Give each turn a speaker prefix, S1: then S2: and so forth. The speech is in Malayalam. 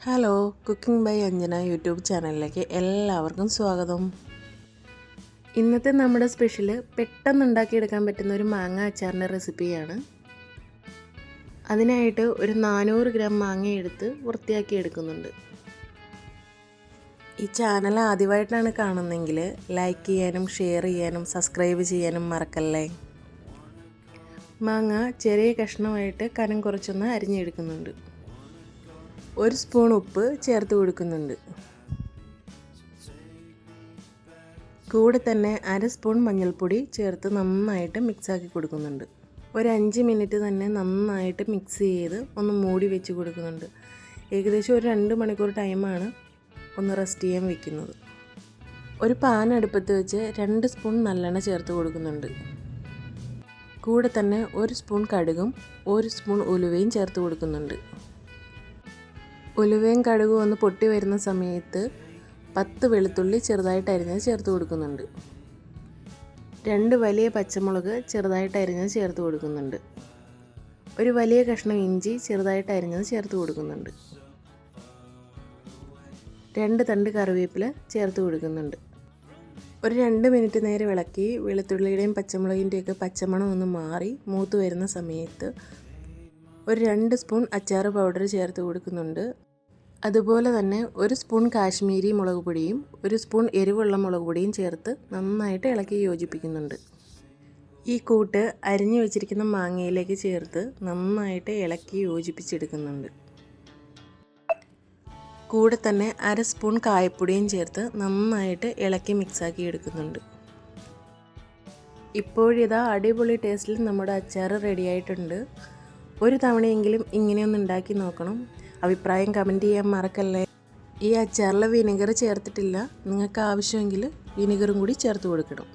S1: Hello cooking by Anjana YouTube ചാനലിലേക്ക് എല്ലാവർക്കും സ്വാഗതം. ഇന്നത്തെ നമ്മുടെ സ്പെഷ്യൽ പെട്ടെന്ന് ഉണ്ടാക്കിയെടുക്കാൻ പറ്റുന്ന ഒരു മാങ്ങ അച്ചാറിന്റെ റെസിപ്പിയാണ് അതിനായിട്ട് ഒരു നാനൂറ് ഗ്രാം മാങ്ങ എടുത്ത് വൃത്തിയാക്കി എടുക്കുന്നുണ്ട് ഈ ചാനൽ ആദ്യമായിട്ടാണ് കാണുന്നതെങ്കിൽ ലൈക്ക് ചെയ്യാനും ഷെയർ ചെയ്യാനും സബ്സ്ക്രൈബ് ചെയ്യാനും മറക്കല്ലേ? മാങ്ങ ചെറിയ കഷ്ണമായിട്ട് കനം കുറച്ചൊന്ന് അരിഞ്ഞെടുക്കുന്നുണ്ട്. ഒരു സ്പൂൺ ഉപ്പ് ചേർത്ത് കൊടുക്കുന്നുണ്ട്. കൂടെ തന്നെ അര സ്പൂൺ മഞ്ഞൾപ്പൊടി ചേർത്ത് നന്നായിട്ട് മിക്സാക്കി കൊടുക്കുന്നുണ്ട്. ഒരു അഞ്ച് മിനിറ്റ് തന്നെ നന്നായിട്ട് മിക്സ് ചെയ്ത് ഒന്ന് മൂടി വെച്ച് കൊടുക്കുന്നുണ്ട്. ഏകദേശം ഒരു രണ്ട് മണിക്കൂർ ടൈമാണ് ഒന്ന് റെസ്റ്റ് ചെയ്യാൻ വെക്കുന്നത്. ഒരു പാൻ അടുപ്പത്ത് വെച്ച് രണ്ട് സ്പൂൺ നല്ലെണ്ണ ചേർത്ത് കൊടുക്കുന്നുണ്ട്. കൂടെ തന്നെ ഒരു സ്പൂൺ കടുകും ഒരു സ്പൂൺ ഉലുവയും ചേർത്ത് കൊടുക്കുന്നുണ്ട്. ഉലുവയും കടുകും ഒന്ന് പൊട്ടി വരുന്ന സമയത്ത് പത്ത് വെളുത്തുള്ളി ചെറുതായിട്ട് അരിഞ്ഞത് ചേർത്ത് കൊടുക്കുന്നുണ്ട്. രണ്ട് വലിയ പച്ചമുളക് ചെറുതായിട്ട് അരിഞ്ഞത് ചേർത്ത് കൊടുക്കുന്നുണ്ട്. ഒരു വലിയ കഷ്ണം ഇഞ്ചി ചെറുതായിട്ട് അരിഞ്ഞത് ചേർത്ത് കൊടുക്കുന്നുണ്ട്. രണ്ട് തണ്ട് കറിവേപ്പില ചേർത്ത് കൊടുക്കുന്നുണ്ട്. ഒരു രണ്ട് മിനിറ്റ് നേരെ ഇളക്കി വെളുത്തുള്ളിയുടെയും പച്ചമുളകിന്റെയൊക്കെ പച്ചമണം ഒന്ന് മാറി മൂത്ത് വരുന്ന സമയത്ത് ഒരു രണ്ട് സ്പൂൺ അച്ചാറ് പൗഡർ ചേർത്ത് കൊടുക്കുന്നുണ്ട്. അതുപോലെ തന്നെ ഒരു സ്പൂൺ കാശ്മീരി മുളക് പൊടിയും ഒരു സ്പൂൺ എരിവുള്ള മുളക് പൊടിയും ചേർത്ത് നന്നായിട്ട് ഇളക്കി യോജിപ്പിക്കുന്നുണ്ട്. ഈ കൂട്ട് അരിഞ്ഞു വെച്ചിരിക്കുന്ന മാങ്ങയിലേക്ക് ചേർത്ത് നന്നായിട്ട് ഇളക്കി യോജിപ്പിച്ചെടുക്കുന്നുണ്ട്. കൂടെ തന്നെ അര സ്പൂൺ കായപ്പൊടിയും ചേർത്ത് നന്നായിട്ട് ഇളക്കി മിക്സാക്കി എടുക്കുന്നുണ്ട്. ഇപ്പോഴിതാ അടിപൊളി ടേസ്റ്റിൽ നമ്മുടെ അച്ചാർ റെഡിയായിട്ടുണ്ട് ഒരു തവണയെങ്കിലും ഇങ്ങനെയൊന്ന് ഉണ്ടാക്കി നോക്കണം. അഭിപ്രായം കമന്റ് ചെയ്യാൻ മറക്കല്ലേ? ഈ അച്ചാറിൽ വിനെഗർ ചേർത്തിട്ടില്ല. നിങ്ങൾക്ക് ആവശ്യമെങ്കിൽ വിനെഗറും കൂടി ചേർത്ത് കൊടുക്കണം.